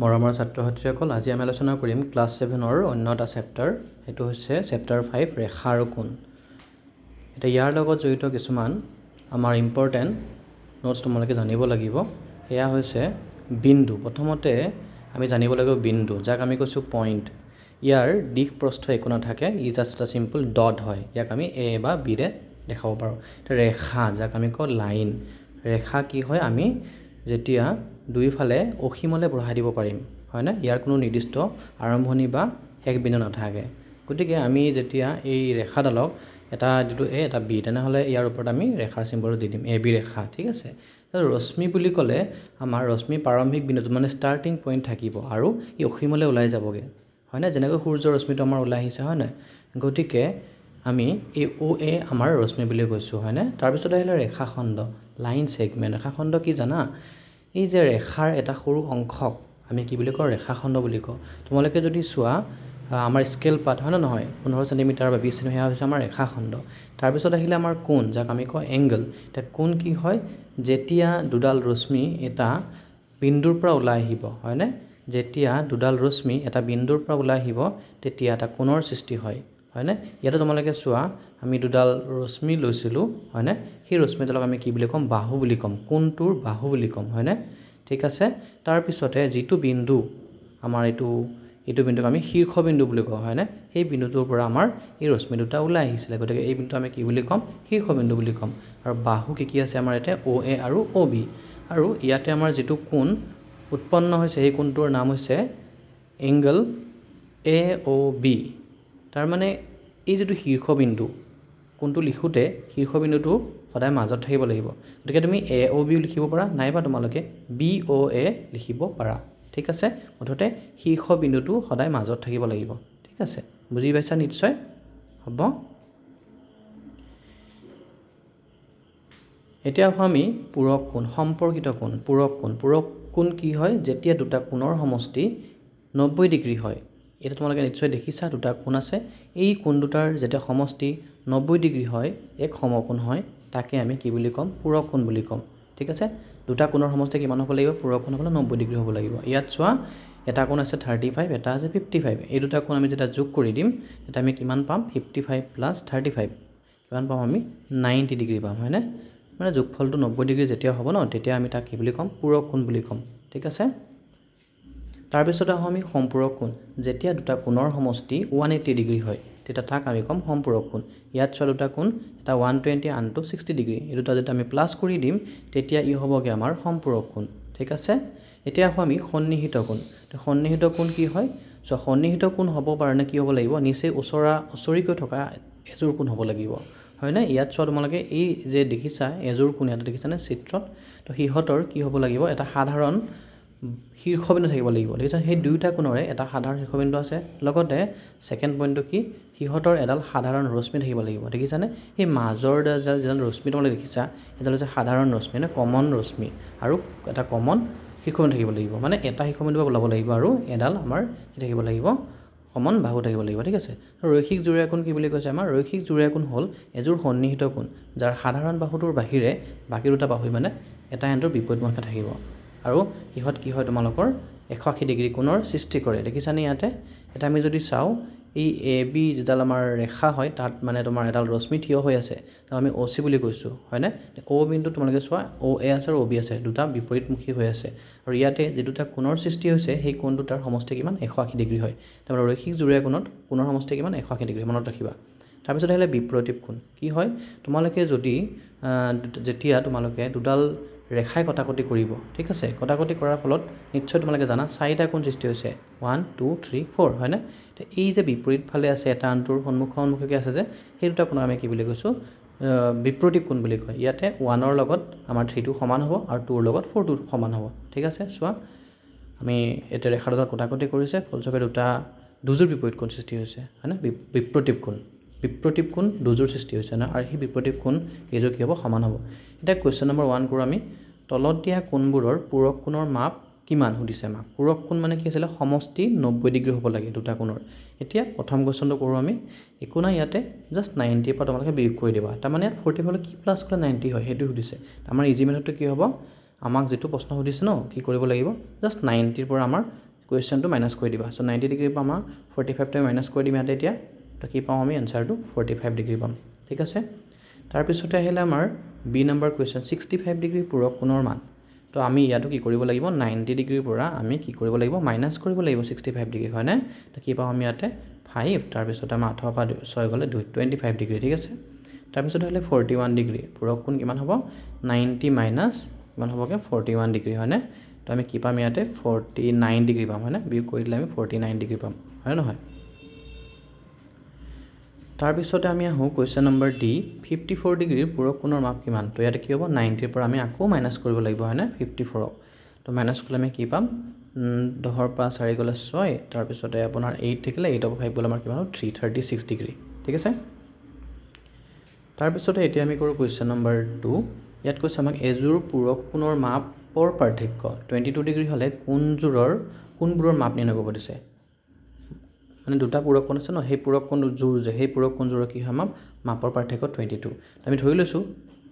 মৰমৰ ছাত্ৰ ছাত্ৰীসকল, আজি আমি আলোচনা কৰিম ক্লাছ ছেভেনৰ অন্য এটা চেপ্টাৰ। সেইটো হৈছে চেপ্টাৰ ফাইভ, ৰেখা আৰু কোণ। এতিয়া ইয়াৰ লগত জড়িত কিছুমান আমাৰ ইম্পৰ্টেণ্ট নোটছ তোমালোকে জানিব লাগিব। সেয়া হৈছে বিন্দু। প্ৰথমতে আমি জানিব লাগিব বিন্দু। যাক আমি কৈছোঁ পইণ্ট ইয়াৰ দিশ প্ৰস্থ একো নাথাকে, ই জাষ্ট এটা চিম্পল ডট হয়। ইয়াক আমি এ বা বিৰে দেখাব পাৰোঁ। এতিয়া ৰেখা, যাক আমি কওঁ লাইন ৰেখা কি হয়, আমি যেতিয়া দুয়োফালে অসীমলৈ বঢ়াই দিব পাৰিম হয়নে? ইয়াৰ কোনো নিৰ্দিষ্ট আৰম্ভণি বা শেষ বিন্দু নাথাকে। গতিকে আমি যেতিয়া এই ৰেখাডালক এটা যিটো এ এটা বি তেনেহ'লে ইয়াৰ ওপৰত আমি ৰেখাৰ চিম্বলটো দি দিম এ বি ৰেখা ঠিক আছে? ৰশ্মি বুলি ক'লে আমাৰ ৰশ্মি প্ৰাৰম্ভিক বিন্দুটো মানে ষ্টাৰ্টিং পইণ্ট থাকিব আৰু ই অসীমলৈ ওলাই যাবগৈ হয়নে? যেনেকৈ সূৰ্যৰ ৰশ্মিটো আমাৰ ওলাই আহিছে হয় নাই গতিকে আমি এই অ' এ আমাৰ ৰশ্মি বুলি কৈছোঁ হয়নে? তাৰপিছত আহিলে ৰেখাখণ্ড লাইন ছেগমেণ্ট ৰেখাখণ্ড কি জানা? এই যে ৰেখাৰ এটা সৰু অংশক আমি কি বুলি কওঁ? ৰেখাখণ্ড বুলি কওঁ। তোমালোকে যদি চোৱা আমাৰ স্কেল পাত হয় নে নহয়? পোন্ধৰ চেণ্টিমিটাৰ বা বিছ চেণ্টিমিটাৰ সেয়া হৈছে আমাৰ ৰেখাখণ্ড। তাৰপিছত আহিলে আমাৰ কোণ যাক আমি কওঁ এংগল এতিয়া কোণ কি হয়? যেতিয়া দুডাল ৰশ্মি এটা বিন্দুৰ পৰা ওলাই আহিব হয়নে? যেতিয়া দুডাল ৰশ্মি এটা বিন্দুৰ পৰা ওলাই আহিব তেতিয়া এটা কোণৰ সৃষ্টি হয়। হয়নে? ইয়াতে তোমালোকে চোৱা আমি দুডাল ৰশ্মি লৈছিলোঁ হয়নে? সেই ৰশ্মিডালক আমি কি বুলি ক'ম? বাহু বুলি ক'ম। কোণটোৰ বাহু বুলি ক'ম হয়নে? ঠিক আছে? তাৰপিছতে যিটো বিন্দু আমাৰ এইটো এইটো বিন্দুক আমি শীৰ্ষবিন্দু বুলি কওঁ হয়নে? সেই বিন্দুটোৰ পৰা আমাৰ এই ৰশ্মি দুটা ওলাই আহিছিলে। গতিকে এই বিন্দুটো আমি কি বুলি ক'ম? শীৰ্ষবিন্দু বুলি ক'ম। আৰু বাহু কি কি আছে আমাৰ ইয়াতে? অ' এ আৰু অ' বি। আৰু ইয়াতে আমাৰ যিটো কোণ উৎপন্ন হৈছে সেই কোণটোৰ নাম হৈছে এংগল এ অ' বি। তাৰমানে এই যিটো শীৰ্ষবিন্দু কোণটো লিখোঁতে শীৰ্ষবিন্দুটো সদায় মাজত থাকিব লাগিব। গতিকে তুমি এ অ' বিও লিখিব পাৰা নাইবা তোমালোকে বি অ' এ লিখিব পাৰা। ঠিক আছে? মুঠতে শীৰ্ষবিন্দুটো সদায় মাজত থাকিব লাগিব। ঠিক আছে? বুজি পাইছা নিশ্চয়? হ'ব। এতিয়া আহোঁ আমি পূৰক কোণ সম্পৰ্কিত কোণ পূৰক কোণ পূৰক কোণ কি হয়? যেতিয়া দুটা কোণৰ সমষ্টি নব্বৈ ডিগ্ৰী হয় এতিয়া তোমালোকে নিশ্চয় দেখিছা, দুটা কোণ আছে। এই কোণ দুটাৰ যেতিয়া সমষ্টি নব্বৈ ডিগ্ৰী হয়, এক সমকোণ হয়, তাকে আমি কি বুলি ক'ম? পূৰক কোণ বুলি ক'ম। ঠিক আছে? দুটা কোণৰ সমষ্টি কিমান হ'ব লাগিব? পূৰক কোণ হ'বলৈ নব্বৈ ডিগ্ৰী হ'ব লাগিব। ইয়াত চোৱা, এটা কোণ আছে থাৰ্টি ফাইভ এটা আছে ফিফটি ফাইভ এই দুটা কোণ আমি যেতিয়া যোগ কৰি দিম, তেতিয়া আমি কিমান পাম? Fifty five plus thirty five কিমান পাম আমি? নাইণ্টি ডিগ্ৰী পাম, হয়নে? মানে যোগফলটো নব্বৈ ডিগ্ৰী যেতিয়া হ'ব ন, তেতিয়া আমি তাক কি বুলি ক'ম? পূৰক কোণ বুলি ক'ম। ঠিক আছে? তাৰপিছত আহোঁ আমি সম্পূৰক কোণ। যেতিয়া দুটা কোণৰ সমষ্টি ওৱান এইটি ডিগ্ৰী হয় তেতিয়া তাক আমি ক'ম সম্পূৰক কোণ। ইয়াত চোৱা দুটা কোণ এটা ওৱান টুৱেণ্টি আনটো ছিক্সটি ডিগ্ৰী এই দুটা যেতিয়া আমি প্লাছ কৰি দিম তেতিয়া ই হ'বগৈ আমাৰ সম্পূৰক কোণ। ঠিক আছে? এতিয়া আহোঁ আমি সন্নিহিত কোণ। সন্নিহিত কোণ কি হয়? চ' সন্নিহিত কোণ হ'ব কাৰণে কি হ'ব লাগিব? নিচেই ওচৰা ওচৰিকৈ থকা এযোৰ কোণ হ'ব লাগিব। হয়নে ইয়াত চোৱা তোমালোকে এই যে দেখিছা এযোৰ কোণ ইয়াতে দেখিছানে? চিত্ৰত। তো সিহঁতৰ কি হ'ব লাগিব? এটা সাধাৰণ শীৰ্ষবিন্দু থাকিব লাগিব। দেখিছা সেই দুয়োটা কোণৰে এটা সাধাৰণ শীৰ্ষবিন্দু আছে। লগতে ছেকেণ্ড পইণ্টটো কি? সিহঁতৰ এডাল সাধাৰণ ৰশ্মি থাকিব লাগিব। দেখিছানে? সেই মাজৰ যিডাল ৰশ্মি তোমালোকে দেখিছা সেইডাল হৈছে সাধাৰণ ৰশ্মি মানে কমন ৰশ্মি আৰু এটা কমন শীৰ্ষবিন্দু থাকিব লাগিব। মানে এটা শীৰ্ষবিন্দু ওলাব লাগিব আৰু এডাল আমাৰ কি থাকিব লাগিব? কমন বাহু থাকিব লাগিব। ঠিক আছে? ৰৈখিক জোৰীয়া কোণ কি বুলি কৈছে আমাৰ? ৰৈখিক জোৰীয়া কোণ হ'ল এযোৰ সন্নিহিত কোণ যাৰ সাধাৰণ বাহুটোৰ বাহিৰে বাকী দুটা বাহুই মানে এটা এনটোৰ বিপৰীতমুখে থাকিব। আৰু ইহঁত কি হয় তোমালোকৰ এশ আশী ডিগ্ৰী কোণৰ সৃষ্টি কৰে। দেখিছানে ইয়াতে? এতিয়া আমি যদি চাওঁ এই এ বি যিডাল আমাৰ ৰেখা হয় তাত মানে তোমাৰ এডাল ৰশ্মি থিয় হৈ আছে। তাক আমি অ' চি বুলি কৈছোঁ হয়নে? অ' বিন্দু তোমালোকে চোৱা অ' এ আছে আৰু অ' বি আছে দুটা বিপৰীতমুখী হৈ আছে। আৰু ইয়াতে যি দুটা কোণৰ সৃষ্টি হৈছে সেই কোণ দুটাৰ সমষ্টি কিমান? এশ আশী ডিগ্ৰী হয়। তাৰমানে ৰৈখিক জোৰীয়া কোণত কোণৰ সমষ্টি কিমান? এশ আশী ডিগ্ৰী মনত ৰাখিবা। তাৰপিছত আহিলে বিপ্ৰতীপ কোণ। কি হয়? তোমালোকে যদি যেতিয়া তোমালোকে দুডাল ৰেখাই কটাকটি কৰিব। ঠিক আছে? কটাকটি কৰাৰ ফলত নিশ্চয় তোমালোকে জানা চাৰিটা কোণ সৃষ্টি হৈছে। ওৱান টু থ্ৰী ফ'ৰ হয়নে? এতিয়া এই যে বিপৰীত ফালে আছে এটা আনটোৰ সন্মুখ সন্মুখীকৈ আছে যে সেই দুটা কোণক আমি কি বুলি কৈছোঁ? আহ, বিপ্ৰতীপ কোণ বুলি কয়। ইয়াতে ওৱানৰ লগত আমাৰ থ্ৰীটো সমান হ'ব আৰু টুৰ লগত ফ'ৰটো সমান হ'ব। ঠিক আছে? চোৱা আমি এতিয়া ৰেখা দুটা কটাকটি কৰিছে ফলস্বৰূপে দুটা দুযোৰ বিপৰীত কোণ সৃষ্টি হৈছে হয়নে? বিপ্ৰতীপ কোণ। বিপ্ৰতীপ কোণ দুযোৰ সৃষ্টি হৈছে ন আৰু সেই বিপ্ৰতীপ কোণ কেইযোৰ কি হ'ব? সমান হ'ব। এতিয়া কুৱেশ্যন নম্বৰ ওৱান কৰোঁ আমি তলত দিয়া কোণবোৰৰ পূৰক কোণৰ মাপ কিমান? সুধিছে আমাক পূৰক কোণ মানে কি আছিলে? সমষ্টি নব্বৈ ডিগ্ৰী হ'ব লাগে দুটা কোণৰ। এতিয়া প্ৰথম কুৱেশ্যনটো কৰোঁ আমি। একো নাই ইয়াতে জাষ্ট নাইণ্টিৰ পৰা তোমালোকে বিয়োগ কৰি দিবা। তাৰমানে ইয়াত ফৰ্টি ফাইভলৈ কি প্লাছ কৰিলে নাইণ্টি হয়? সেইটো সুধিছে। আমাৰ ইজি মেথডটো কি হ'ব? আমাক যিটো প্ৰশ্ন সুধিছে ন কি কৰিব লাগিব? জাষ্ট নাইণ্টিৰ পৰা আমাৰ কুৱেশ্যনটো মাইনাছ কৰি দিবা। চ' নাইণ্টি ডিগ্ৰীৰ পৰা আমাৰ ফৰ্টি ফাইভটো মাইনাছ কৰি দিম ইয়াতে এতিয়া। তো কি পাওঁ আমি? এনচাৰটো ফৰ্টি ফাইভ ডিগ্ৰী পাম। ঠিক আছে? তাৰপিছতে আহিলে আমাৰ B number question sixty five degree পূৰক কোণৰ মান। তো আমি ইয়াতো কি কৰিব লাগিব? নাইণ্টি ডিগ্ৰীৰ পৰা আমি কি কৰিব লাগিব? মাইনাছ কৰিব লাগিব ছিক্সটি ফাইভ ডিগ্ৰী হয়নে? তো কি পাওঁ আমি ইয়াতে? ফাইভ তাৰপিছতে আমাৰ আঠৰ পৰা ছয় গ'লে দুই টুৱেণ্টি ফাইভ ডিগ্ৰী ঠিক আছে? তাৰপিছত আহিলে ফৰ্টি ওৱান ডিগ্ৰী পূৰক কোণ কিমান হ'ব? নাইণ্টি মাইনাছ কিমান হ'বগৈ? ফৰ্টি ওৱান ডিগ্ৰী হয়নে? তো আমি কি পাম ইয়াতে? ফৰ্টি নাইন ডিগ্ৰী পাম হয়নে? বিয়োগ কৰি দিলে আমি ফৰ্টি নাইন ডিগ্ৰী পাম হয় নহয়? তাৰপিছতে আমি আহোঁ question number D fifty four ডিগ্ৰীৰ পূৰক কোণৰ মাপ কিমান? তো ইয়াতে কি হ'ব? নাইণ্টিৰ পৰা আমি আকৌ মাইনাছ কৰিব লাগিব হয়নে? ফিফটি ফ'ৰক তো মাইনাছ কৰিলে আমি কি পাম? দহৰ পৰা চাৰি গ'লে ছয় তাৰপিছতে আপোনাৰ এইট থাকিলে এইট অফ ফাইভ গ'লে আমাৰ কিমান হ'ব থ্ৰী থাৰ্টি ছিক্স ডিগ্ৰী ঠিক আছে? তাৰপিছতে এতিয়া আমি কৰোঁ কুৱেশ্যন নম্বৰ টু ইয়াত কৈছে আমাক এযোৰ পূৰক কোণৰ মাপৰ পাৰ্থক্য। টুৱেণ্টি টু ডিগ্ৰী হ'লে কোনযোৰৰ কোনবোৰৰ মাপ নিৰ্ণয় কৰিব দিছে? মানে দুটা পূৰক কোণ আছে ন, সেই পূৰক কোণ যোৰ যে, সেই পূৰক কোণযোৰৰ কি হয় আমাৰ মাপৰ পাৰ্থক্য টুৱেণ্টি টু আমি ধৰি লৈছোঁ,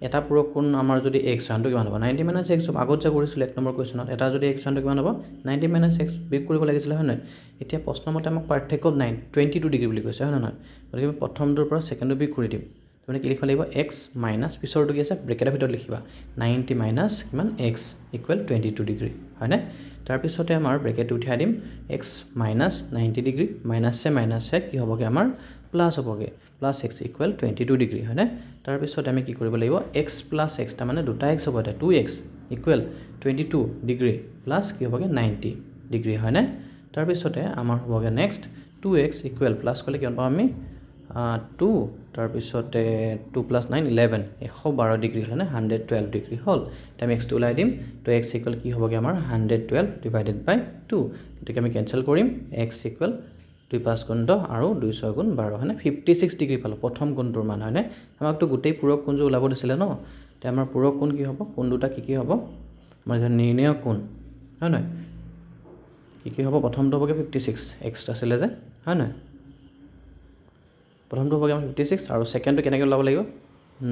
এটা পূৰক কোণ আমাৰ যদি এক্স ওৱানটো কিমান হ'ব? নাইণ্টি মাইনাছ এক্স হ'ব আগত যে কৰিছিলোঁ এক নম্বৰ কুৱেশ্যনত এটা যদি এক্স ওৱানটো কিমান হ'ব? নাইণ্টি মাইনাছ এক্স বিয়োগ কৰিব লাগিছিলে, হয় নহয়? এতিয়া প্ৰশ্নমতে আমাক পাৰ্থক্য নাইন টুৱেণ্টি টু ডিগ্ৰী বুলি কৈছে, হয় নহয়? গতিকে আমি প্ৰথমটোৰ পৰা ছেকেণ্ডটো বিয়োগ কৰি দিম। তাৰমানে কি লিখিব লাগিব? এক্স মাইনাছ পিছৰটো কি আছে? ব্ৰেকেটৰ ভিতৰত লিখিবা। নাইণ্টি মাইনাছ কিমান? X equal twenty two degree হয়নে? তাৰপিছতে আমাৰ ব্ৰেকেটটো উঠাই দিম। এক্স মাইনাছ নাইণ্টি ডিগ্ৰী মাইনাছে মাইনাছে কি হ'বগৈ আমাৰ? প্লাছ হ'বগৈ। Plus X equal twenty two degree হয়নে? তাৰপিছত আমি কি কৰিব লাগিব? এক্স প্লাছ এক্স তাৰমানে দুটা এক্স হ'ব এতিয়া two X equal twenty two degree plus কি হ'বগৈ? নাইণ্টি ডিগ্ৰী হয়নে? তাৰপিছতে আমাৰ হ'বগৈ next two X equal plus কৰিলে কিমান পাম আমি? টু তাৰপিছতে টু প্লাছ নাইন ইলেভেন এশ বাৰ ডিগ্ৰী হ'লে হাণ্ড্ৰেড টুৱেল্ভ ডিগ্ৰী হ'ল। এতিয়া এক্সটো ওলাই দিম তো এক্স ইকুৱেল কি হ'বগৈ আমাৰ hundred twelve divided by two গতিকে আমি কেঞ্চেল কৰিম এক্স ইকুৱেল দুই পাঁচ গুণ দহ আৰু দুই ছয় গুণ বাৰ হয়নে? ফিফটি ছিক্স ডিগ্ৰী পালোঁ প্ৰথম কোণটোৰ মান হয়নে? আমাকতো গোটেই পূৰক কোণযোৰ ওলাব দিছিলে ন? এতিয়া আমাৰ পূৰক কোণ কি হ'ব? কোণ দুটা কি কি হ'ব? আমাৰ এতিয়া নিৰ্ণয় কোণ হয় নহয়? কি কি হ'ব? প্ৰথমটো হ'বগৈ ফিফটি ছিক্স এক্স আছিলে যে হয় নহয়? প্ৰথমটো হ'বগৈ আমাৰ ফিফটি ছিক্স আৰু ছেকেণ্ডটো কেনেকৈ ওলাব লাগিব?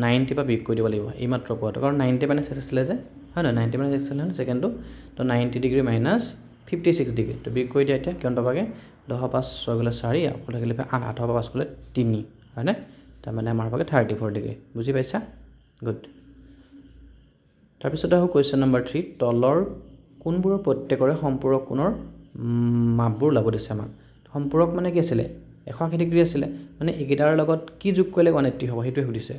নাইণ্টি পৰা বিয়োগ কৰি দিব লাগিব এইমাত্ৰ পোৱাটো কাৰণ নাইণ্টি মাইনাছ এক্স আছিলে যে হয় নহয়? নাইণ্টি মাইনাছ এক্স আছিলে নহয় ছেকেণ্ডটো তো ninety degree minus fifty six degree তো বিয়োগ কৰি দিয়া এতিয়া কিমান পাবাগৈ? দহ পাঁচ ছয় গ'লে চাৰি আকৌ থাকিলে আঠ আঠৰ পৰা পাঁচ গ'লে তিনি হয়নে? তাৰমানে আমাৰ হ'বগৈ থাৰ্টি ফ'ৰ ডিগ্ৰী বুজি পাইছা? গুড তাৰপিছতে আহোঁ কুৱেশ্যন নম্বৰ থ্ৰী তলৰ কোনবোৰৰ প্ৰত্যেকৰে সম্পূৰক কোণৰ মাপবোৰ ওলাব দিছে আমাক? সম্পূৰক মানে কি আছিলে? এশ আশী ডিগ্ৰী আছিলে মানে এইকেইটাৰ লগত কি যোগ কৰিলে ওৱান এইট্টি হ'ব, সেইটোৱে সুধিছে।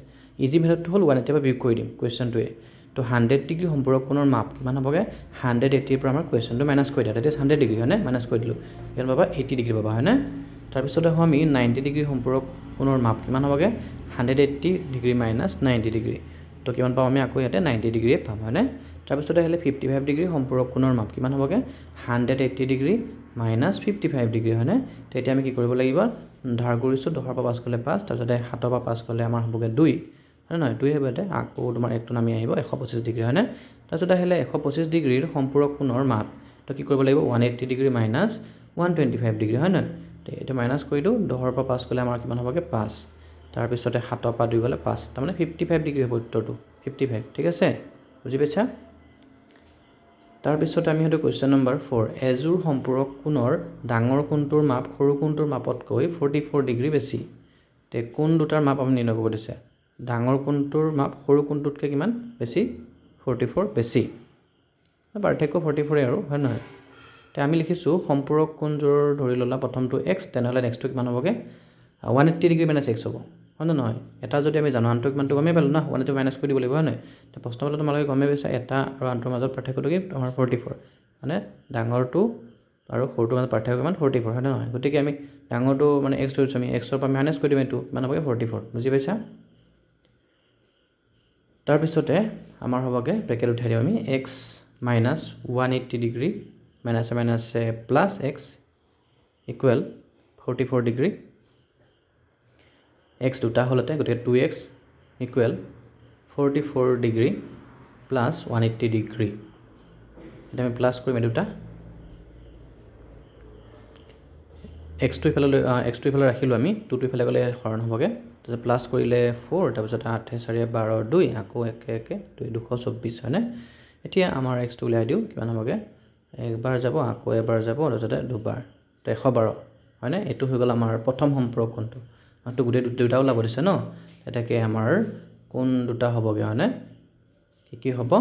ইজি মেথডটো হ'ল ওৱান এইট্টিৰ পৰা বিয়োগ কৰি দিম কুৱেশ্যনটোৱে তো হাণ্ড্ৰেড ডিগ্ৰী সম্পূৰক কোণৰ মাপ কিমান হ'বগৈ? হাণ্ড্ৰেড এইট্টিৰ পৰা আমাৰ কুৱেশ্যনটো মাইনাছ কৰি দিয়া। তেতিয়া হাণ্ড্ৰেড ডিগ্ৰী হয়নে? মাইনাছ কৰি দিলোঁ। কিমান পাবা এইটি ডিগ্ৰী পাবা, হয়নে? তাৰপিছতে আহোঁ আমি নাইণ্টি ডিগ্ৰী সম্পূৰক কোণৰ মাপ কিমান হ'বগৈ? Hundred eighty degree minus ninety degree তো কিমান পাম আমি আকৌ ইয়াতে নাইণ্টি ডিগ্ৰীয়ে পাম, হয়নে? তাৰপিছতে আহিলে ফিফটি ফাইভ ডিগ্ৰী সম্পূৰক কোণৰ মাপ কিমান হ'বগৈ? Hundred eighty degree minus fifty five degree হয়নে? তেতিয়া আমি কি কৰিব লাগিব? ধাৰ কৰিছোঁ দহৰ পৰা পাঁচ গ'লে পাঁচ, তাৰপিছতে সাতৰ পৰা পাঁচ গ'লে আমাৰ হ'বগৈ দুই হয় নহয়? দুই ইয়াতে, আকৌ তোমাৰ একটো নামি আহিব, এশ পঁচিছ ডিগ্ৰী হয়নে? তাৰপিছত আহিলে এশ পঁচিছ ডিগ্ৰীৰ সম্পূৰক কোণৰ মাপ, তো কি কৰিব লাগিব? One eighty degree minus one twenty five degree হয় নহয়? এইটো মাইনাছ কৰি দিওঁ দহৰ পৰা পাঁচ গ'লে আমাৰ কিমান হ'বগৈ? পাঁচ, তাৰপিছতে সাতৰ পৰা দুই গ'লে পাঁচ, তাৰমানে ফিফটি ফাইভ ডিগ্ৰী হ'ব উত্তৰটো ফিফটি ফাইভ ঠিক আছে? বুজি পাইছা? তাৰপিছতে আমি সেইটো কুৱেশ্যন নম্বৰ ফ'ৰ এযোৰ সম্পূৰক কোণৰ ডাঙৰ কোণটোৰ মাপ সৰু কোণটোৰ মাপতকৈ ফৰ্টি ফ'ৰ ডিগ্ৰী বেছি। তে কোন দুটাৰ মাপ আমি নিৰ্ণয় কৰিব দিছে? ডাঙৰ কোণটোৰ মাপ সৰু কোণটোতকৈ কিমান বেছি? ফৰ্টি ফ'ৰ বেছি পাৰ্থক্য ফৰ্টি ফ'ৰে আৰু হয় নহয়? এতিয়া আমি লিখিছোঁ সম্পূৰক কোণযোৰ ধৰি ল'লা প্ৰথমটো এক্স তেনেহ'লে নেক্সটটো কিমান হ'বগৈ? One eighty degree minus X হ'ব। হয় নে নহয়? এটা যদি আমি জানো আনটো কিমানটো গমেই পালোঁ না, ওৱান এইট্টি মাইনাছ কৰি দিব লাগিব হয় নহয়? এতিয়া প্ৰশ্ন হ'লে তোমালোকে গমেই পাইছা, এটা আৰু আনটোৰ মাজত পাৰ্থক্যটো কি? তোমাৰ ফৰ্টি ফ'ৰ মানে ডাঙৰটো আৰু সৰুটোৰ মাজত পাৰ্থক্য কিমান? ফৰ্টি ফ'ৰ হয় নে নহয়? গতিকে আমি ডাঙৰটো মানে এক্স ধৰিছোঁ আমি এক্সৰ পৰা মাইনাছ কৰি দিম এইটো কিমান হ'বগৈ ফৰ্টি ফ'ৰ বুজি পাইছা? তাৰপিছতে আমাৰ হ'বগৈ ব্ৰেকেট উঠাই দিওঁ আমি X minus one eighty degree মাইনাছে মাইনাছে plus X equal forty four degree X দুটা হ'লতে গতিকে two X equal forty four degree plus one eighty degree এতিয়া আমি প্লাছ কৰিম এই দুটা। এক্সটো ইফালে লৈ এক্সটো ইফালে ৰাখিলোঁ আমি টুটো ইফালে গ'লে হৰণ হ'বগৈ। তাৰপিছত প্লাছ কৰিলে ফ'ৰ তাৰপিছত আঠে চাৰিয়ে বাৰ দুই আকৌ একে একে দুই দুশ চৌব্বিছ হয়নে? এতিয়া আমাৰ এক্সটো উলিয়াই দিওঁ কিমান হ'বগৈ? একবাৰ যাব আকৌ এবাৰ যাব তাৰপিছতে দুবাৰ। এশ বাৰ হয়নে? এইটো হৈ গ'ল আমাৰ প্ৰথম সম্পূৰক আমাকতো গোটেই দুটা ওলাব দিছে ন? তেনেকৈ আমাৰ কোন দুটা হ'বগৈ হয়নে কি কি হ'ব?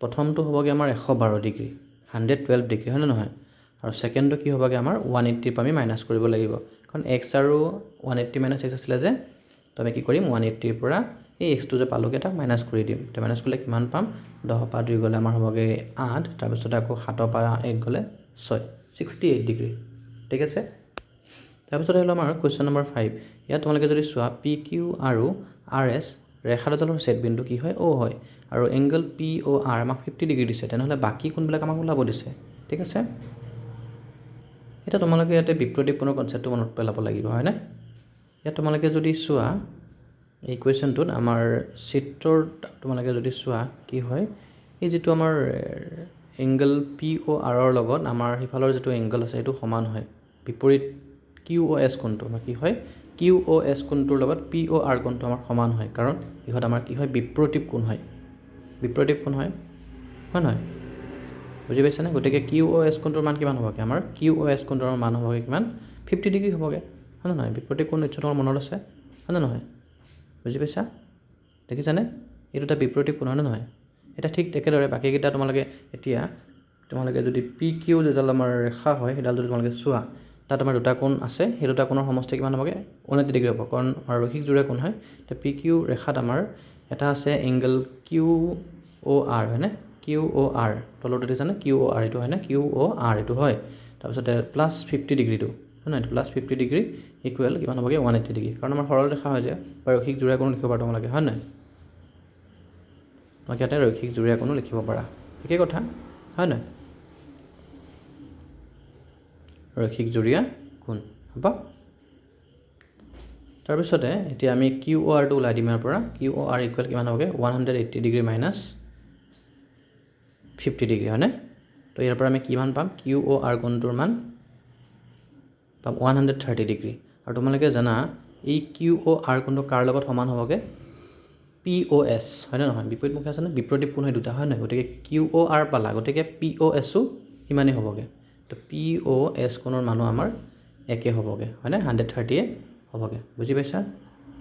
প্ৰথমটো হ'বগৈ আমাৰ এশ বাৰ ডিগ্ৰী হাণ্ড্ৰেড টুৱেল্ভ ডিগ্ৰী হয়নে নহয়? আৰু ছেকেণ্ডটো কি হ'বগৈ আমাৰ ওৱান এইট্টিৰ পৰা আমি মাইনাছ কৰিব লাগিব। কাৰণ এক্স আৰু ওৱান এইট্টি মাইনাছ এক্স আছিলে যে তো আমি কি কৰিম? ওৱান এইট্টিৰ পৰা এই এক্সটো যে পালোগৈ তাক মাইনাছ কৰি দিম। এতিয়া মাইনাছ কৰিলে কিমান পাম? দহৰ পৰা দুই গ'লে আমাৰ হ'বগৈ আঠ তাৰপিছতে আকৌ সাতৰ পৰা এক গ'লে ছয় ছিক্সটি এইট ডিগ্ৰী। ঠিক আছে? তাৰপিছত আহিলোঁ আমাৰ কুৱেশ্যন নম্বৰ ফাইভ ইয়াত তোমালোকে যদি চোৱা পি কিউ আৰু আৰ এছ ৰেখা দুডালৰ ছেট বিন্দু কি হয়? অ' হয়। আৰু এংগল পি অ' আৰ আমাক ফিফটি ডিগ্ৰী দিছে। তেনেহ'লে বাকী কোনবিলাক আমাক ওলাব দিছে? ঠিক আছে? এতিয়া তোমালোকে ইয়াতে বিপ্ৰতীপ কোণৰ কনচেপ্টটো মনত পেলাব লাগিব হয়নে? ইয়াত তোমালোকে যদি চোৱা এই কুৱেশ্যনটোত আমাৰ চিত্ৰত তোমালোকে যদি চোৱা কি হয়? এই যিটো আমাৰ এংগল পি অ' আৰৰ লগত আমাৰ সিফালৰ যিটো এংগল আছে সেইটো সমান হয়। বিপৰীত কিউ অ' এছ কোণটো আমাৰ কি হয়? কিউ অ' এছ কোণটোৰ লগত পি অ' আৰ কোণটো আমাৰ সমান হয়? কাৰণ ইহঁত আমাৰ কি হয়? বিপ্ৰতীপ কোণ হয়? বিপ্ৰতীপ কোণ হয়? হয় নহয়? বুজি পাইছেনে? গতিকে কিউ অ' এছ কোণটোৰ মান কিমান হ'বগৈ? আমাৰ কিউ অ' এছ কোণটোৰ মান হ'বগৈ কিমান? ফিফটি ডিগ্ৰী হ'বগৈ। হয় নে নহয়? বিপ্ৰতীপ কোণ নিশ্চয় তোমাৰ মনত আছে? হয় নে নহয়? বুজি পাইছা? দেখিছানে? এইটো এটা বিপ্ৰতীপ কোণ হয় নে নহয়? এতিয়া ঠিক একেদৰে বাকীকেইটা তোমালোকে এতিয়া তোমালোকে যদি পি কিউ যিডাল আমাৰ ৰেখা হয় সেইডাল যদি তোমালোকে চোৱা। তাত আমাৰ দুটা কোণ আছে সেই দুটা কোণৰ সমষ্টি কিমান হ'বগৈ? এইটি ডিগ্ৰী হ'ব কাৰণ আমাৰ ৰৈখিক জোৰীয়া কোণ হয়। এতিয়া পি কিউ ৰেখাত আমাৰ এটা আছে এংগল কিউ অ' আৰ হয়নে? কিউ অ' আৰ তলতো দেখিছানে কিউ অ' আৰ এইটো হয়নে কিউ অ' আৰ এইটো হয়। তাৰপিছতে প্লাছ ফিফটি ডিগ্ৰীটো হয় নহয় প্লাছ ফিফটি ডিগ্ৰী ইকুৱেল কিমান হ'বগৈ? One eighty degree. কাৰণ আমাৰ সৰল ৰেখা হয় যে বা ৰৈখিক জোৰীয়া কোণ লিখিব পাৰা তোমালোকে হয় নহয় তোমালোকে ইয়াতে ৰৈখিক জোৰীয়া কোণো লিখিব পাৰা। একেই কথা হয় নহয় ৰৈখিক জোৰীয়া কোণ হ'ব। তাৰপিছতে এতিয়া আমি কিউ অ' আৰটো ওলাই দিম ইয়াৰ পৰা। কিউ অ' আৰ ইকুৱেল কিমান হ'বগৈ? One hundred eighty degree minus fifty degree হয়নে? তো ইয়াৰ পৰা আমি কিমান পাম? কিউ অ' আৰ কোণটোৰ মান? পাম ওৱান হাণ্ড্ৰেড থাৰ্টি ডিগ্ৰী আৰু তোমালোকে জানা, এই কিউ অ' আৰ কোণটো কাৰ লগত সমান হ'বগৈ? পি অ' এছ, হয়নে নহয়? বিপৰীতমুখী আছেনে বিপ্ৰতীপ কোণ হয়? দুটা, হয় নহয়? গতিকে কিউ অ' আৰ পালা। গতিকে পি অ' এছো সিমানেই হ'বগৈ। তো পি অ' এছ কোণৰ মানুহ আমাৰ একে হ'বগৈ, হয়নে? হাণ্ড্ৰেড থাৰ্টিয়ে হ'বগৈ, বুজি পাইছা?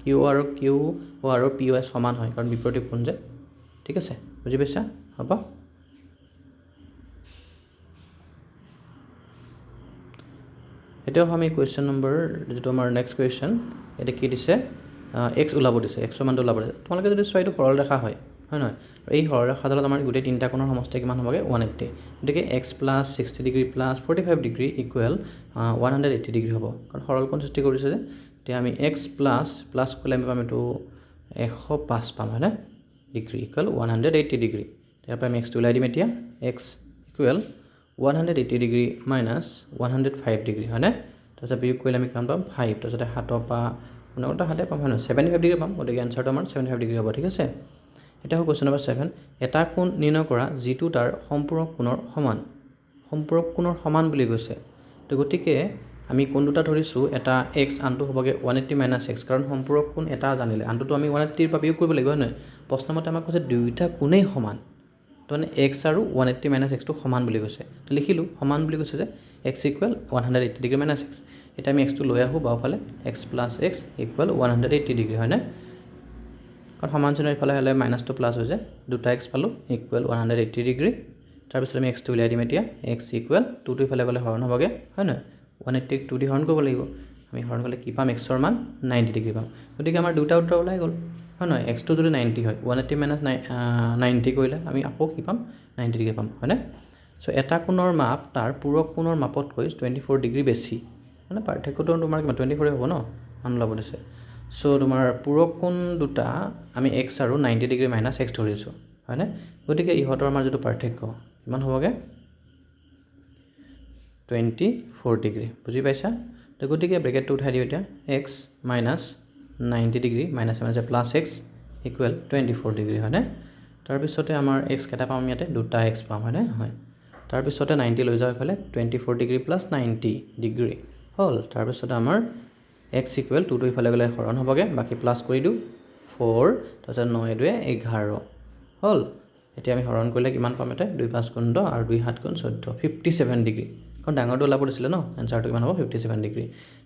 কিউ আৰু কিউ অ' আৰু পি অ' এছ সমান হয়, কাৰণ বিপৰীতীপ কোণ যে? ঠিক আছে, বুজি পাইছা? হ'ব। এতিয়াও আমি কুৱেশ্যন নম্বৰ যিটো আমাৰ নেক্সট কুৱেশ্যন এতিয়া কি দিছে? এক্স ওলাব দিছে এক্সৰ মানটো ওলাব দিছে। তোমালোকে যদি চোৱা, এইটো সৰল ৰেখা হয় হয় নহয়? এই সৰল ৰেখাডালত আমাৰ গোটেই তিনিটা কোণৰ সমষ্টি কিমান হ'বগৈ? ওৱান এইট্টি গতিকে X plus sixty degree plus forty five degree equal one hundred eighty degree হ'ব। কাৰণ সৰল কোণ সৃষ্টি কৰিছে যে? এতিয়া আমি এক্স প্লাছ প্লাছ কৰিলে আমি পাম এইটো এশ পাঁচ পাম, হয়নে? Degree equal one hundred eighty degree ইয়াৰ পৰা আমি এক্সটো ওলাই দিম এতিয়া। X equal one hundred eighty degree minus one hundred five degree হয়নে? তাৰপিছত বিয়োগ কৰিলে আমি কিমান পাম? ফাইভ তাৰপিছতে সাতৰ পৰা মানে সাতে পাম, হয় নহয়? ছেভেণ্টি ফাইভ ডিগ্ৰী পাম। গতিকে এনচাৰটো আমাৰ ছেভেণ্টি ফাইভ ডিগ্ৰী হ'ব, ঠিক আছে? এতিয়া হ'ল কুৱেশ্যন নম্বৰ ছেভেন এটা কোণ নিৰ্ণয় কৰা যিটো তাৰ সম্পূৰক কোণৰ সমান। সম্পূৰক কোণৰ সমান বুলি কৈছে। তো গতিকে আমি কোণ দুটা ধৰিছোঁ, এটা এক্স আনটো হ'বগৈ ওৱান এইট্টি মাইনাছ এক্স কাৰণ সম্পূৰক কোণ এটা জানিলে। আনটোতো আমি ওৱান এইট্টিৰ পৰা বিয়োগ কৰিব লাগিব, হয় নহয়? প্ৰশ্নমতে আমাক কৈছে দুয়োটা কোণেই সমান। তো মানে এক্স আৰু ওৱান এইট্টি মাইনাছ এক্সটো সমান বুলি কৈছে। লিখিলোঁ, সমান বুলি কৈছে যে X equal one hundred eighty degree minus X এতিয়া আমি এক্সটো লৈ আহোঁ বাওঁফালে X plus X equal one hundred eighty degree হয়নে কাৰণ সমান চিনৰ ইফালে হ'লে মাইনাছটো প্লাছ হৈ যায় দুটা এক্স পালোঁ equal one hundred eighty degree তাৰপিছত আমি এক্সটো উলিয়াই দিম এতিয়া। এক্স ইকুৱেল টুটো ইফালে গ'লে হৰণ হ'বগৈ, হয় নহয়? ওৱান এইট্টিক টু দি হৰণ কৰিব লাগিব। আমি হৰণ কৰিলে কি পাম? এক্সৰ মান নাইণ্টি ডিগ্ৰী পাম। গতিকে আমাৰ দুটা উত্তৰ ওলাই গ'ল, হয় নহয়? এক্সটো যদি নাইণ্টি হয় ওৱান এইট্টি মাইনাছ নাই নাইণ্টি কৰিলে আমি আকৌ কি পাম? নাইণ্টি ডিগ্ৰী পাম, হয়নে? চ' এটা কোণৰ মাপ তাৰ পূৰক কোণৰ মাপতকৈ টুৱেণ্টি ফ'ৰ ডিগ্ৰী বেছি। মানে পাৰ্থক্যটো তোমাৰ কিমান? টুৱেণ্টি ফ'ৰে হ'ব ন? মান ওলাব দিছে। চ' তোমাৰ পূৰক কোণ দুটা, আমি এক্স আৰু নাইণ্টি ডিগ্ৰী মাইনাছ এক্স ধৰিছোঁ হয়নে? গতিকে ইহঁতৰ আমাৰ যিটো পাৰ্থক্য, কিমান হ'বগৈ? টুৱেণ্টি ফ'ৰ ডিগ্ৰী বুজি পাইছা? তো গতিকে ব্ৰেকেটটো উঠাই দিওঁ এতিয়া X minus ninety degree minus minus plus X equal twenty four degree হয়নে? তাৰপিছতে আমাৰ এক্স কেইটা পাম ইয়াতে, দুটা এক্স পাম, হয়নে? হয়। তাৰপিছতে নাইণ্টি লৈ যাওঁ এইফালে twenty four degree plus ninety degree হ'ল। তাৰপিছতে আমাৰ এক্স ইকুৱেল টুটো ইফালে গ'লে হৰণ হ'বগৈ। বাকী প্লাছ কৰি দিওঁ। ফ'ৰ তাৰপিছত নয় দুৱে এঘাৰ। হ'ল। এতিয়া আমি হৰণ কৰিলে কিমান পাম ইয়াতে? দুই পাঁচ গুণ দহ আৰু দুই সাত গুণ চৈধ্য। ফিফটি ছেভেন ডিগ্ৰী কাৰণ ডাঙৰটো ওলাব দিছিলে ন? এনচাৰটো কিমান হ'ব? ফিফটি ছেভেন ডিগ্ৰী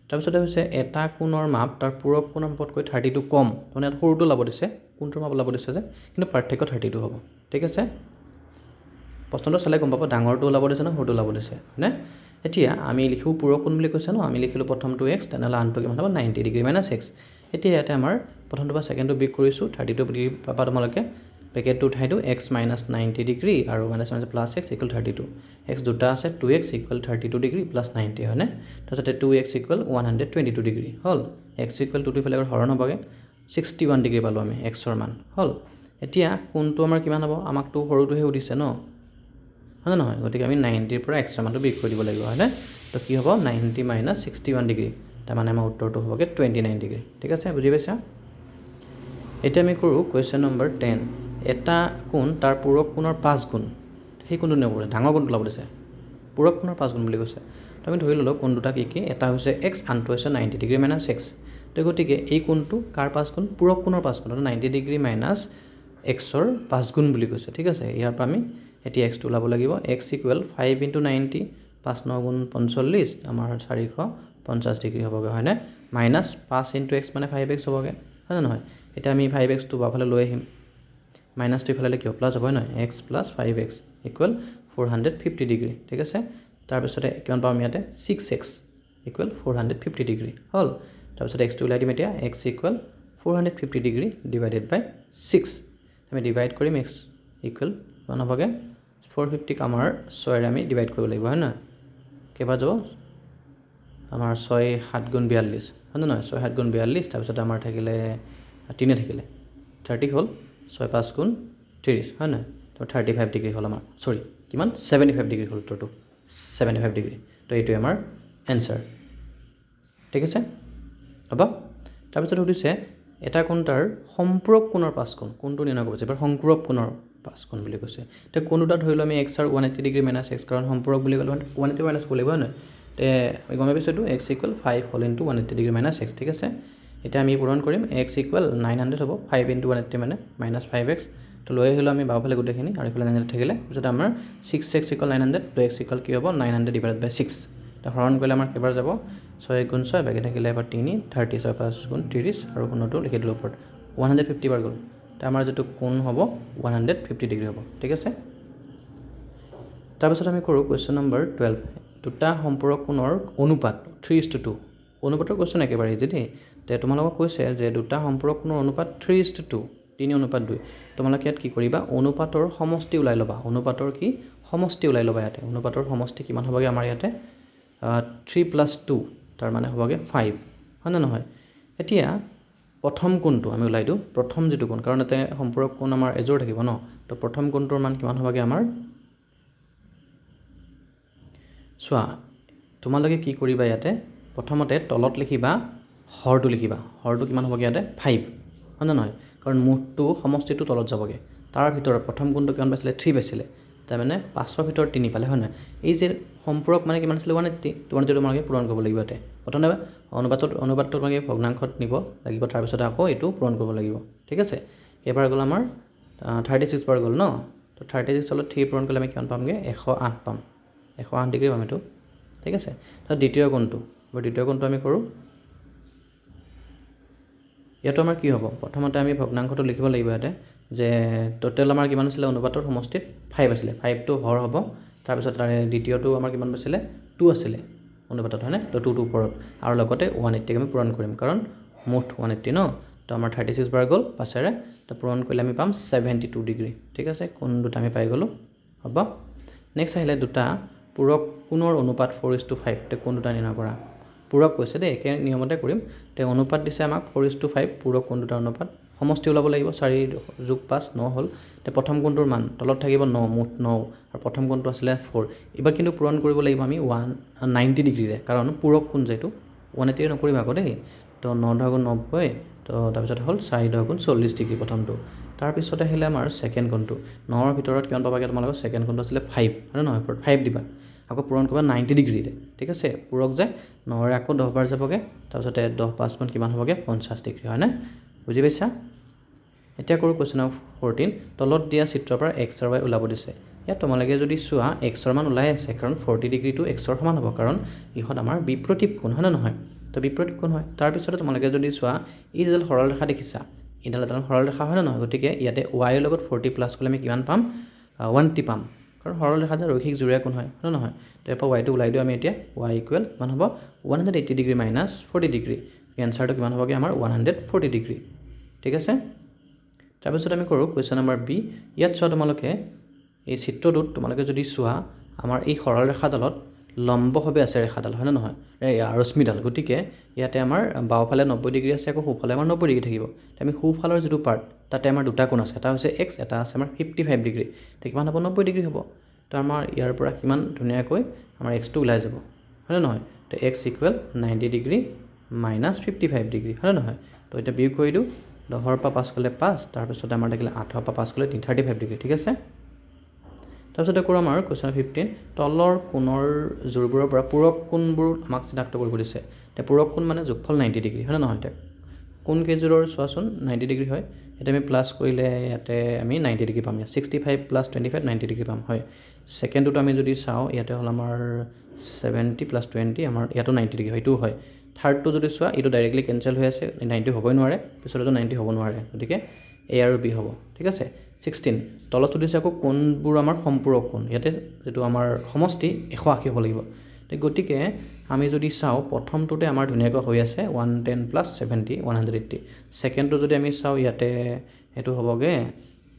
তাৰপিছতে হৈছে এটা কোণৰ মাপ, তাৰ পূৰক কোণৰ মাপতকৈ থাৰ্টি টু কম। মানে ইয়াত সৰুটো ওলাব দিছে। কোনটোৰ মাপ ওলাব দিছে যে? কিন্তু পাৰ্থক্য থাৰ্টি টু হ'ব। ঠিক আছে? প্ৰশ্নটো চালে গম পাব। ডাঙৰটো ওলাব দিছে ন সৰুটো ওলাব দিছে? হয়নে? এতিয়া আমি লিখোঁ পূৰক কোণ বুলি কৈছে ন, আমি লিখিলোঁ প্ৰথমটো এক্স তেনেহ'লে আনটো কিমান হ'ব নাইণ্টি ডিগ্ৰী মাইনাছ এক্স এতিয়া ইয়াতে আমাৰ প্ৰথমটো বা ছেকেণ্ডটো বিক কৰিছোঁ থাৰ্টি টু ডিগ্ৰী পাবা তোমালোকে। পেকেটটো উঠাই দিওঁ এক্স মাইনাছ নাইণ্টি ডিগ্ৰী আৰু minus minus plus X equal thirty two X দুটা আছে two X equal thirty two degree plus ninety হয়নে? তাৰপিছতে two X equal one hundred twenty two degree হ'ল এক্স ইকুৱেল টু ইফালে হৰণ হ'বগৈ। Sixty one degree পালোঁ আমি এক্সৰ মান, হ'ল? এতিয়া কোনটো আমাৰ কিমান হ'ব? আমাকতো সৰুটোহে সুধিছে ন? হয়নে নহয়? গতিকে আমি নাইণ্টিৰ পৰা এক্সট্ৰা মানটো বিক কৰি দিব লাগিব, হয়নে? তো কি হ'ব? Ninety minus sixty one degree তাৰমানে আমাৰ উত্তৰটো হ'বগৈ টুৱেণ্টি নাইন ডিগ্ৰী ঠিক আছে? বুজি পাইছা? এতিয়া আমি কৰোঁ কুৱেশ্যন নম্বৰ টেন এটা কোণ তাৰ পূৰক কোণৰ পাঁচ গুণ। সেই কোণটো নপৰে ডাঙৰ কোণটো ওলাব দিছে। পূৰক কোণৰ পাঁচ গুণ বুলি কৈছে। তো আমি ধৰি ল'লোঁ কোণ দুটা কি কি? এটা হৈছে এক্স আনটো হৈছে নাইণ্টি ডিগ্ৰী মাইনাছ এক্স তো গতিকে এই কোণটো কাৰ পাঁচ গুণ? পূৰক কোণৰ পাঁচ গুণ। নাইণ্টি ডিগ্ৰী মাইনাছ এক্সৰ পাঁচ গুণ বুলি কৈছে। ঠিক আছে? ইয়াৰ পৰা আমি এতিয়া এক্সটো ওলাব লাগিব। X equal five into ninety পাঁচ ন গুণ পঞ্চল্লিছ, আমাৰ চাৰিশ পঞ্চাছ ডিগ্ৰী হ'বগৈ, হয়নে? মাইনাছ পাঁচ ইণ্টু এক্স মানে ফাইভ এক্স হ'বগৈ, হয়নে নহয়? এতিয়া আমি ফাইভ এক্সটো বাওঁফালে লৈ আহিম। মাইনাছটো ইফালে কিয় প্লাছ হ'ব নহয়? X plus five X equal four hundred fifty degree, ঠিক আছে? তাৰপিছতে কিমান পাম ইয়াতে? Six X equal four hundred fifty degree, হ'ল? তাৰপিছত এক্সটো ওলাই দিম এতিয়া। X equal four hundred fifty degree divided by six. আমি ডিভাইড কৰিম এক্স ইকুৱেল কিমান হ'বগৈ? ফ'ৰ ফিফটিক আমাৰ ছয়েৰে আমি ডিভাইড কৰিব লাগিব, হয় নহয়? কেইবাৰ যাব? আমাৰ ছয় সাত গুণ বিয়াল্লিছ হয়নে নহয়? ছয় সাত গুণ বিয়াল্লিছ, তাৰপিছত আমাৰ থাকিলে, তিনি থাকিলে। থাৰ্টি হ'ল, ছয় পাঁচ গুণ ত্ৰিছ, হয় নহয়? তো থাৰ্টি ফাইভ ডিগ্ৰী হ'ল আমাৰ চৰি কিমান? ছেভেণ্টি ফাইভ ডিগ্ৰী হ'ল উত্তৰটো। ছেভেণ্টি ফাইভ ডিগ্ৰী তো এইটোৱে আমাৰ এনচাৰ ঠিক আছে? হ'ব। তাৰপিছত সুধিছে, এটা কোণ তাৰ সম্পূৰক কোণৰ পাঁচ কোণ কোনটো নিৰ্ণয় কৰিছে এবাৰ সংপূৰক কোণৰ পাঁচ কোণ বুলি কৈছে। এতিয়া কোণ দুটা ধৰি লওঁ আমি এক্স আৰু one eighty degree minus X কাৰণ সম্পূৰক বুলি ক'লে মানে ওৱান এইটি মাইনাছ কৰিব হয় নহয়? তে আমি গমে পাইছোঁ এইটো এক্স ইকুৱেল ফাইভ হ'ল into one eighty degree minus X ঠিক আছে? এতিয়া আমি পূৰণ কৰিম এক্স ইকুৱেল নাইন হাণ্ড্ৰেড হ'ব ফাইভ ইণ্টু ওৱান এইটি মানে মাইনাছ ফাইভ এক্স তো লৈ আহিলোঁ আমি বাওঁফালে গোটেইখিনি, আৰু ইফালে নাইন হাণ্ড্ৰেড থাকিলে, তাৰপিছত আমাৰ six X equal nine hundred two X equal কি হ'ব? Nine hundred divide by six হৰণ কৰিলে আমাৰ কেইবাৰ যাব? ছয় গুণ ছয়, বাকী থাকিলে এবাৰ তিনি থাৰ্টি ছয় পাঁচ গুণ ত্ৰিছ, আৰু পোন্ধৰটো লিখি দিলোঁ ওপৰত। ওৱান হাণ্ড্ৰেড ফিফটি বাৰ গ'ল। আমাৰ যিটো কোণ হ'ব ওৱান হাণ্ড্ৰেড ফিফটি ডিগ্ৰী হ'ব ঠিক আছে? তাৰপিছত আমি কৰোঁ কুৱেশ্যন নম্বৰ টুৱেলভ দুটা সম্পূৰক কোণৰ অনুপাত থ্ৰী ইজ টু টু অনুপাতৰ কুৱেশ্যন একেবাৰে ইজি দেই। তে তোমালোকক কৈছে যে দুটা সম্পূৰক কোণৰ অনুপাত থ্ৰী ইজ টু টু তিনি অনুপাত দুই তোমালোকে ইয়াত কি কৰিবা? অনুপাতৰ সমষ্টি ওলাই ল'বা। অনুপাতৰ কি? সমষ্টি ওলাই ল'বা ইয়াতে। অনুপাতৰ সমষ্টি কিমান হ'বগৈ আমাৰ ইয়াতে? থ্ৰী প্লাছ টু তাৰ মানে হ'বগৈ ফাইভ হয়নে নহয়? এতিয়া প্ৰথম কোণটো আমি ওলাই দিওঁ প্ৰথম যিটো কোণ কাৰণ ইয়াতে সম্পূৰক কোণ আমাৰ এযোৰ থাকিব ন। তো প্ৰথম কোণটোৰ মান কিমান হ'বগৈ আমাৰ? চোৱা তোমালোকে কি কৰিবা ইয়াতে? প্ৰথমতে তলত লিখিবা হৰটো লিখিবা। হৰটো কিমান হ'বগৈ ইয়াতে? ফাইভ হয়নে নহয়? কাৰণ মুঠটো সমষ্টিটো তলত যাবগৈ। তাৰ ভিতৰত প্ৰথম কোণটো কিমান পাইছিলে? থ্ৰী পাইছিলে। তাৰমানে পাঁচৰ ভিতৰত তিনি পালে, হয় নহয় এই যে সম্পূৰক মানে কিমান আছিলে ওৱান এইট্টি ওৱান এইট্টি তোমালোকে পূৰণ কৰিব লাগিব ইয়াতে। প্ৰথমে অনুপাতত অনুপাতটো তোমালোকে ভগ্নাংশত নিব লাগিব, তাৰপিছতে আকৌ এইটো পূৰণ কৰিব লাগিব। ঠিক আছে? এইবাৰ গ'ল আমাৰ থাৰ্টি ছিক্স বাৰ গ'ল ন? তো থাৰ্টি ছিক্স হ'লত থ্ৰী পূৰণ কৰিলে আমি কিমান পামগৈ? এশ আঠ পাম। এশ আঠ ডিগ্ৰী পাম এইটো। ঠিক আছে? তো দ্বিতীয় কোণটো। দ্বিতীয় কোণটো আমি কৰোঁ। ইয়াতো আমাৰ কি হ'ব? প্ৰথমতে আমি ভগ্নাংশটো লিখিব লাগিব ইয়াতে। যে টোটেল আমাৰ কিমান আছিলে, অনুপাতৰ সমষ্টিত ফাইভ আছিলে ফাইভটো হৰ হ'ব, তাৰপিছত তাৰে দ্বিতীয়টো আমাৰ কিমান পাইছিলে টু আছিলে অনুপাতত, হয়নে? তো টুটো ওপৰত। আৰু লগতে ওৱান এইট্টিক আমি পূৰণ কৰিম, কাৰণ মুঠ ওৱান এইট্টি ন? তো আমাৰ থাৰ্টি ছিক্স বাৰ গ'ল পাছেৰে তো পূৰণ কৰিলে আমি পাম ছেভেণ্টি টু ডিগ্ৰী ঠিক আছে? কোন দুটা আমি পাই গ'লোঁ? হ'ব। নেক্সট আহিলে দুটা, পূৰক কোণৰ অনুপাত ফ'ৰ ইজ টু ফাইভ তে কোন দুটা নিৰ্ণয় কৰা? পূৰক কৈছে দেই, একে নিয়মতে কৰিম। তে অনুপাত দিছে আমাক ফ'ৰ ইজ টু ফাইভ পূৰক কোন দুটা অনুপাত? সমষ্টি ওলাব লাগিব, চাৰি যোগ পাঁচ, ন হ'ল। তে প্ৰথম কোণটোৰ মান? তলত থাকিব ন, মুঠ ন। আৰু প্ৰথম কোণটো আছিলে? ফ'ৰ। এইবাৰ কিন্তু পূৰণ কৰিব লাগিব আমি ওৱান নাইণ্টি ডিগ্ৰীৰে। কাৰণ পূৰক কোণ যে এইটো? ওৱান এইটি নকৰিম আকৌ দেই। তো ন দহ গুণ নব্বৈ, তো তাৰপিছত হ'ল চাৰি দহ গুণ চল্লিছ ডিগ্ৰী প্ৰথমটো। তাৰপিছত আহিলে আমাৰ ছেকেণ্ড কোণটো নৰ ভিতৰত কিমান পাবাগৈ তোমালোকৰ? ছেকেণ্ড কোণটো আছিলে? ফাইভ হয় নহয়? ফাইভ দিবা। আকৌ পূৰণ কৰিবা নাইণ্টি ডিগ্ৰীৰে। ঠিক আছে? পূৰক যে, নৰে আকৌ দহবাৰ যাবগৈ। তাৰপিছতে দহ পাঁচ মান কিমান হ'বগৈ? পঞ্চাছ ডিগ্ৰী, হয়নে? বুজি পাইছা? এতিয়া কৰোঁ কুৱেশ্যন নম্বৰ ফ'ৰটিন তলত দিয়া চিত্ৰৰ পৰা এক্স আৰু ৱাই ওলাব দিছে। ইয়াত তোমালোকে যদি চোৱা এক্সৰ মান ওলাই আছে, কাৰণ ফৰ্টি ডিগ্ৰীটো এক্সৰ সমান হ'ব, কাৰণ ইহঁত আমাৰ বিপ্ৰতীপ কোণ হয়নে নহয়? তো বিপ্ৰতীপ কোণ হয়। তাৰপিছতে তোমালোকে যদি চোৱা এই যিডাল সৰল ৰেখা দেখিছা এইডাল এডাল সৰল হয় নে নহয়? গতিকে ইয়াতে ৱাইৰ লগত ফৰ্টি প্লাছ কৰিলে আমি কিমান পাম? ওৱান পাম। কাৰণ সৰল ৰেখা যে ৰৈখিক জোৰীয়া কোণ হয় হয় নে নহয়? তো ইয়াৰ পৰা ৱাইটো ওলাই দিওঁ আমি এতিয়া ৱাই ইকুৱেল কিমান হ'ব one hundred eighty degree minus forty degree এনচাৰটো কিমান হ'বগৈ আমাৰ ওৱান হাণ্ড্ৰেড ফৰ্টি ডিগ্ৰী ঠিক আছে? তাৰপিছত আমি কৰোঁ কুৱেশ্যন নম্বৰ বি ইয়াত চোৱা তোমালোকে এই চিত্ৰটোত তোমালোকে যদি চোৱা আমাৰ এই সৰল ৰেখাডালত লম্বভাৱে আছে ৰেখাডাল হয়নে নহয়? ৰশ্মিডাল গতিকে ইয়াতে আমাৰ বাওঁফালে নব্বৈ ডিগ্ৰী আছে আকৌ সোঁফালে আমাৰ নব্বৈ ডিগ্ৰী থাকিব। আমি সোঁফালৰ যিটো পাৰ্ট তাতে আমাৰ দুটা কোণ আছে এটা হৈছে এক্স এটা আছে আমাৰ ফিফটি ফাইভ ডিগ্ৰী। তে কিমান হ'ব? নব্বৈ ডিগ্ৰী হ'ব। তো আমাৰ ইয়াৰ পৰা কিমান ধুনীয়াকৈ আমাৰ এক্সটো ওলাই যাব। হয়নে নহয়? তো X equal ninety degree minus fifty five degree হয়নে নহয়? তো এতিয়া বিয়োগ কৰি দিওঁ। দহৰ পৰা পাঁচ গ'লে পাঁচ তাৰপিছতে আমাৰ থাকিলে আঠৰ পৰা পাঁচ তিনি থাৰ্টি ফাইভ ডিগ্ৰী ঠিক আছে? তাৰপিছতে কৰোঁ আমাৰ কুৱেশ্যন ফিফটিন তলৰ কোণৰ জোৰবোৰৰ পৰা পূৰক কোণবোৰ আমাক চিনাক্ত কৰিব দিছে। এতিয়া পূৰক কোণ মানে যোগফল নাইণ্টি ডিগ্ৰী হয়নে নহয় এতিয়া? কোন কেইযোৰৰ চোৱাচোন নাইণ্টি ডিগ্ৰী হয়। এতিয়া আমি প্লাছ কৰিলে ইয়াতে আমি নাইণ্টি ডিগ্ৰী পাম। ইয়াত sixty five plus twenty five ninety degree পাম হয়। ছেকেণ্ডটোত আমি যদি চাওঁ ইয়াতে হ'ল আমাৰ ছেভেণ্টি প্লাছ টুৱেণ্টি আমাৰ ইয়াতো নাইণ্টি ডিগ্ৰী হয় এইটোও হয়। থাৰ্ডটো যদি চোৱা এইটো ডাইৰেক্টলি কেঞ্চেল হৈ আছে নাইণ্টি হ'বই নোৱাৰে পিছতো নাইণ্টি হ'ব নোৱাৰে গতিকে এ আৰু বি হ'ব ঠিক আছে? ছিক্সটিন তলত সুধিছে আকৌ কোনবোৰ আমাৰ সম্পূৰক কোণ? ইয়াতে যিটো আমাৰ সমষ্টি এশ আশী হ'ব লাগিব। গতিকে আমি যদি চাওঁ প্ৰথমটোতে আমাৰ ধুনীয়াকৈ হৈ আছে one ten plus seventy one hundred eighty ছেকেণ্ডটো যদি আমি চাওঁ ইয়াতে সেইটো হ'বগৈ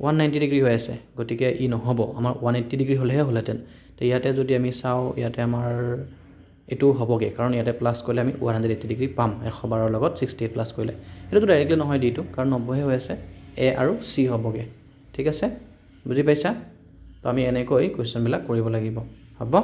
ওৱান নাইণ্টি ডিগ্ৰী হৈ আছে গতিকে ই নহ'ব আমাৰ ওৱান এইট্টি ডিগ্ৰী হ'লেহে হ'লহেঁতেন। ইয়াতে যদি আমি চাওঁ ইয়াতে আমাৰ এইটো হ'বগৈ। কাৰণ ইয়াতে প্লাছ কৰিলে আমি ওৱান হাণ্ড্ৰেড এইটি ডিগ্ৰী পাম এশ বাৰৰ লগত ছিক্সটি এইট প্লাছ কৰিলে। এইটোতো ডাইৰেক্টলি নহয় ডিটো কাৰণ নব্বৈহে হৈ আছে। এ আৰু চি হ'বগৈ। ঠিক আছে? বুজি পাইছা? তো আমি এনেকৈ কুৱেশ্যনবিলাক কৰিব লাগিব। হ'ব?